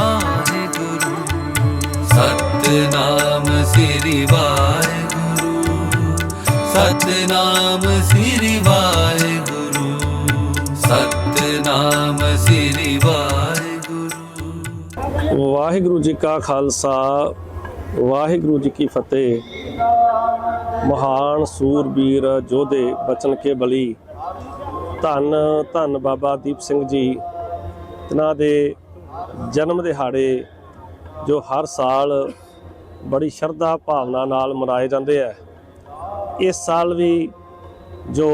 ਵਾਹਿਗੁਰੂ ਸਤਨਾਮ ਸ੍ਰੀ ਵਾਹਿਗੁਰੂ ਸਤਨਾਮ ਸ੍ਰੀ ਵਾਹਿਗੁਰੂ ਸਤਨਾਮ ਸ੍ਰੀ ਵਾਹਿਗੁਰੂ ਵਾਹਿਗੁਰੂ ਜੀ ਕਾ ਖਾਲਸਾ, ਵਾਹਿਗੁਰੂ ਜੀ ਕੀ ਫਤਿਹ। ਮਹਾਨ ਸੂਰਬੀਰ ਜੋਧੇ ਬਚਨ ਕੇ ਬਲੀ। ਧੰਨ ਧੰਨ ਬਾਬਾ ਦੀਪ ਸਿੰਘ ਜੀ ਇਹਨਾਂ ਦੇ ਜਨਮ ਦਿਹਾੜੇ ਜੋ ਹਰ ਸਾਲ ਬੜੀ ਸ਼ਰਧਾ ਭਾਵਨਾ ਨਾਲ ਮਨਾਏ ਜਾਂਦੇ ਆ। ਇਸ ਸਾਲ ਵੀ ਜੋ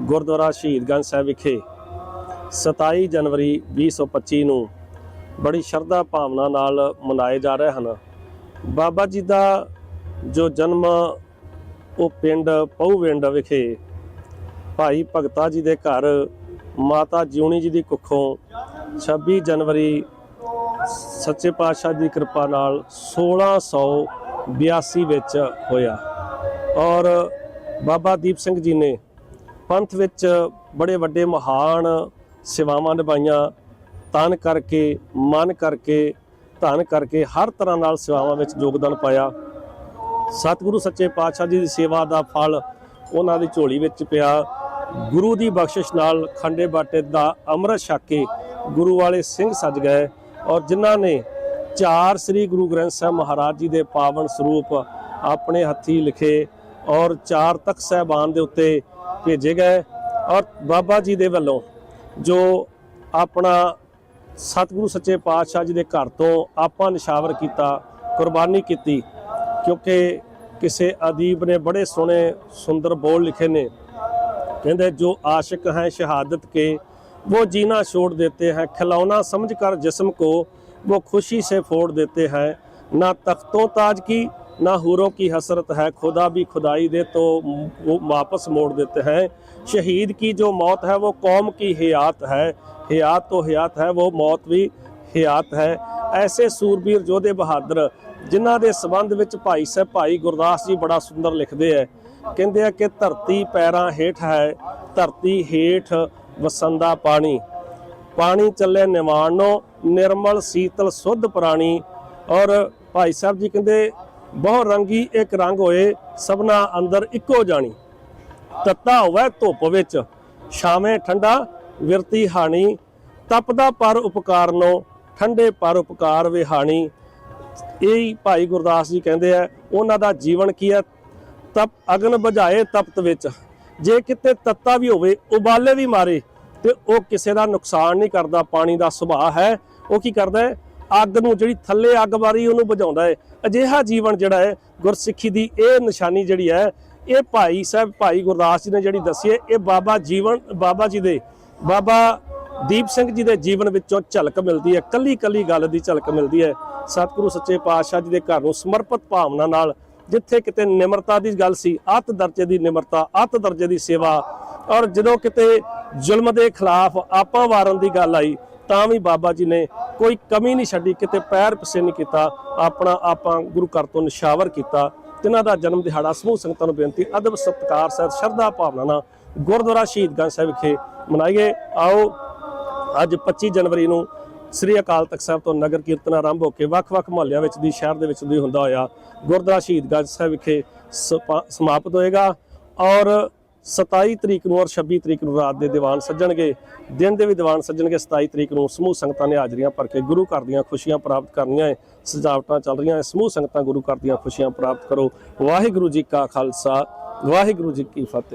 ਗੁਰਦੁਆਰਾ ਸ਼ਹੀਦਗੰਜ ਸਾਹਿਬ ਵਿਖੇ 27 ਜਨਵਰੀ 2025 ਨੂੰ ਬੜੀ ਸ਼ਰਧਾ ਭਾਵਨਾ ਨਾਲ ਮਨਾਏ ਜਾ ਰਹੇ ਹਨ। ਬਾਬਾ ਜੀ ਦਾ ਜੋ ਜਨਮ ਉਹ ਪਿੰਡ ਪਹੂਵਿੰਡ ਵਿਖੇ ਭਾਈ ਭਗਤਾ ਜੀ ਦੇ ਘਰ ਮਾਤਾ ਜਿਉਣੀ ਜੀ ਦੀ ਕੁੱਖੋਂ 26 ਜਨਵਰੀ ਸੱਚੇ ਪਾਤਸ਼ਾਹ ਦੀ ਕਿਰਪਾ ਨਾਲ 1682 ਵਿੱਚ ਹੋਇਆ। ਔਰ ਬਾਬਾ ਦੀਪ ਸਿੰਘ ਜੀ ਨੇ ਪੰਥ ਵਿੱਚ ਬੜੇ ਵੱਡੇ ਮਹਾਨ ਸੇਵਾਵਾਂ ਨਿਭਾਈਆਂ। ਤਨ ਕਰਕੇ, ਮਨ ਕਰਕੇ, ਧਨ ਕਰਕੇ ਹਰ ਤਰ੍ਹਾਂ ਨਾਲ ਸੇਵਾਵਾਂ ਵਿੱਚ ਯੋਗਦਾਨ ਪਾਇਆ। ਸਤਿਗੁਰੂ ਸੱਚੇ ਪਾਤਸ਼ਾਹ ਜੀ ਦੀ ਸੇਵਾ ਦਾ ਫਲ ਉਹਨਾਂ ਦੀ ਝੋਲੀ ਵਿੱਚ ਪਿਆ। ਗੁਰੂ ਦੀ ਬਖਸ਼ਿਸ਼ ਨਾਲ ਖੰਡੇ ਬਾਟੇ ਦਾ ਅੰਮ੍ਰਿਤ ਛਕ ਕੇ ਗੁਰੂ ਵਾਲੇ ਸਿੰਘ ਸੱਜ ਗਏ ਔਰ ਜਿਨ੍ਹਾਂ ਨੇ ਚਾਰ ਸ੍ਰੀ ਗੁਰੂ ਗ੍ਰੰਥ ਸਾਹਿਬ ਮਹਾਰਾਜ ਜੀ ਦੇ ਪਾਵਨ ਸਰੂਪ ਆਪਣੇ ਹੱਥੀ ਲਿਖੇ ਔਰ ਚਾਰ ਤਖਤ ਸਹਿਬਾਨ ਦੇ ਉੱਤੇ ਭੇਜੇ ਗਏ ਔਰ ਬਾਬਾ ਜੀ ਦੇ ਵੱਲੋਂ ਜੋ ਆਪਣਾ ਸਤਿਗੁਰੂ ਸੱਚੇ ਪਾਤਸ਼ਾਹ ਜੀ ਦੇ ਘਰ ਤੋਂ ਆਪਾਂ ਨਿਸ਼ਾਵਰ ਕੀਤਾ, ਕੁਰਬਾਨੀ ਕੀਤੀ, ਕਿਉਂਕਿ ਕਿਸੇ ਅਦੀਬ ਨੇ ਬੜੇ ਸੋਹਣੇ ਸੁੰਦਰ ਬੋਲ ਲਿਖੇ ਨੇ। ਕਹਿੰਦੇ ਜੋ ਆਸ਼ਿਕ ਹੈ ਸ਼ਹਾਦਤ ਕੇ वो जीना छोड़ देते हैं खिलौना समझकर जिस्म को वो खुशी से फोड़ देते हैं ना तख्तों ताज की ना हूरों की हसरत है खुदा भी खुदाई दे तो वो वापस मोड़ देते हैं शहीद की जो मौत है वो कौम की हयात है हयात तो हयात है वो मौत भी ਹਯਾਤ ਹੈ ਐਸੇ ਸੂਰਬੀਰ ਯੋਧੇ ਬਹਾਦਰ ਜਿਨ੍ਹਾਂ ਦੇ ਸਬੰਧ ਵਿੱਚ ਭਾਈ ਸਾਹਿਬ ਭਾਈ ਗੁਰਦਾਸ ਜੀ ਬੜਾ ਸੁੰਦਰ ਲਿਖਦੇ ਆ ਕਹਿੰਦੇ ਆ ਕਿ ਧਰਤੀ ਪੈਰਾਂ ਹੇਠ ਹੈ ਧਰਤੀ ਹੇਠ ਵਸੰਦਾ ਪਾਣੀ। ਪਾਣੀ ਚੱਲੇ ਨਿਵਾਣੋ ਨਿਰਮਲ, ਸੀਤਲ, ਸੁੱਧ ਪ੍ਰਾਣੀ ਔਰ ਭਾਈ ਸਾਹਿਬ ਜੀ ਕਹਿੰਦੇ ਬਹੁ ਰੰਗੀ ਇੱਕ ਰੰਗ ਹੋਏ, ਸਭਨਾ ਅੰਦਰ ਇੱਕੋ ਜਾਣੀ। ਤੱਤਾ ਹੋਵੇ ਧੁੱਪ ਵਿੱਚ, ਛਾਵੇਂ ਠੰਡਾ ਵਿਰਤੀ ਹਾਣੀ। ਤਪਦਾ ਪਰ ਉਪਕਾਰਨੋ, ਠੰਡੇ ਪਰ ਉਪਕਾਰ ਵਿਹਾਣੀ ਇਹ ਭਾਈ ਗੁਰਦਾਸ ਜੀ ਕਹਿੰਦੇ ਆ, ਉਹਨਾਂ ਦਾ ਜੀਵਨ ਕੀ ਹੈ? ਤਪ ਅਗਨ ਬੁਝਾਏ ਤਪਤ ਵਿੱਚ। ਜੇ ਕਿਤੇ ਤੱਤਾ ਵੀ ਹੋਵੇ, ਉਬਾਲੇ ਵੀ ਮਾਰੇ, ਤੇ ਉਹ ਕਿਸੇ ਦਾ ਨੁਕਸਾਨ ਨਹੀਂ ਕਰਦਾ, ਪਾਣੀ ਦਾ ਸੁਭਾਅ ਹੈ, ਉਹ ਕੀ ਕਰਦਾ ਹੈ? ਅੱਗ ਨੂੰ ਜਿਹੜੀ ਥੱਲੇ ਅੱਗ ਮਾਰੀ ਉਹਨੂੰ ਬੁਝਾਉਂਦਾ ਹੈ। ਅਜਿਹਾ ਜੀਵਨ ਜਿਹੜਾ ਹੈ, ਗੁਰਸਿੱਖੀ ਦੀ ਇਹ ਨਿਸ਼ਾਨੀ ਜਿਹੜੀ ਹੈ, ਇਹ ਭਾਈ ਸਾਹਿਬ, ਭਾਈ ਗੁਰਦਾਸ ਜੀ ਨੇ ਜਿਹੜੀ ਦੱਸੀ ਹੈ, ਇਹ ਬਾਬਾ ਜੀਵਨ, ਬਾਬਾ ਜੀ ਦੇ, ਬਾਬਾ ਦੀਪ ਸਿੰਘ ਜੀ ਦੇ ਜੀਵਨ ਵਿੱਚੋਂ ਝਲਕ ਮਿਲਦੀ ਹੈ ਕੱਲੀ ਕੱਲੀ ਗੱਲ ਦੀ ਝਲਕ ਮਿਲਦੀ ਹੈ। ਸਤਿਗੁਰੂ ਸੱਚੇ ਪਾਤਸ਼ਾਹ ਜੀ ਦੇ ਘਰ ਨੂੰ ਸਮਰਪਿਤ ਭਾਵਨਾ ਨਾਲ ਜਿੱਥੇ ਕਿਤੇ ਨਿਮਰਤਾ ਦੀ ਗੱਲ ਸੀ, ਅੱਤ ਦਰਜੇ ਦੀ ਨਿਮਰਤਾ, ਅੱਤ ਦਰਜੇ ਦੀ ਸੇਵਾ, ਔਰ ਜਦੋਂ ਕਿਤੇ ਜ਼ੁਲਮ ਦੇ ਖਿਲਾਫ ਆਪਾ ਵਾਰਨ ਦੀ ਗੱਲ ਆਈ, ਤਾਂ ਵੀ ਬਾਬਾ ਜੀ ਨੇ ਕੋਈ ਕਮੀ ਨਹੀਂ ਛੱਡੀ, ਕਿਤੇ ਪੈਰ ਪਸੇ ਨਹੀਂ ਕੀਤਾ, ਆਪਣਾ ਆਪਾਂ ਗੁਰੂ ਘਰ ਤੋਂ ਨਿਸ਼ਾਵਰ ਕੀਤਾ। ਤਿਨਾਂ ਦਾ ਜਨਮ ਦਿਹਾੜਾ ਸਮੂਹ ਸੰਗਤਾਂ ਨੂੰ ਬੇਨਤੀ, ਅਦਬ ਸਤਿਕਾਰ ਸਹਿਤ ਸ਼ਰਧਾ ਭਾਵਨਾ ਨਾਲ ਗੁਰਦੁਆਰਾ ਸ਼ਹੀਦਗੰਜ ਸਾਹਿਬ ਵਿਖੇ ਮਨਾਈਏ। ਆਓ, ਅੱਜ 25 ਜਨਵਰੀ ਨੂੰ ਸ੍ਰੀ ਅਕਾਲ ਤਖਤ ਸਾਹਿਬ ਤੋਂ ਨਗਰ ਕੀਰਤਨ ਆਰੰਭ ਹੋ ਕੇ ਵੱਖ-ਵੱਖ ਮੁਹੱਲਿਆਂ ਵਿੱਚ ਦੀ ਸ਼ਹਿਰ ਦੇ ਵਿੱਚ ਦੀ ਹੁੰਦਾ ਹੋਇਆ ਗੁਰਦੁਆਰਾ ਸ਼ਹੀਦਗੰਜ ਸਾਹਿਬ ਵਿਖੇ ਸਪਾ- ਸਮਾਪਤ ਹੋਏਗਾ ਔਰ 27 ਤਰੀਕ ਨੂੰ ਔਰ 26 ਤਰੀਕ ਨੂੰ ਰਾਤ ਦੇ ਦੀਵਾਨ ਸੱਜਣਗੇ, ਦਿਨ ਦੇ ਵੀ ਦੀਵਾਨ ਸੱਜਣਗੇ 27 ਤਰੀਕ ਨੂੰ ਸਮੂਹ ਸੰਗਤਾਂ ਨੇ ਹਾਜ਼ਰੀਆਂ ਭਰ ਕੇ ਗੁਰੂ ਘਰ ਦੀਆਂ ਖੁਸ਼ੀਆਂ ਪ੍ਰਾਪਤ ਕਰਨੀਆਂ ਹੈ, ਸਜਾਵਟਾਂ ਚੱਲ ਰਹੀਆਂ ਹੈ, ਸਮੂਹ ਸੰਗਤਾਂ ਗੁਰੂ ਘਰ ਦੀਆਂ ਖੁਸ਼ੀਆਂ ਪ੍ਰਾਪਤ ਕਰੋ। ਵਾਹਿਗੁਰੂ ਜੀ ਕਾ ਖਾਲਸਾ, ਵਾਹਿਗੁਰੂ ਜੀ ਕੀ ਫਤਿਹ।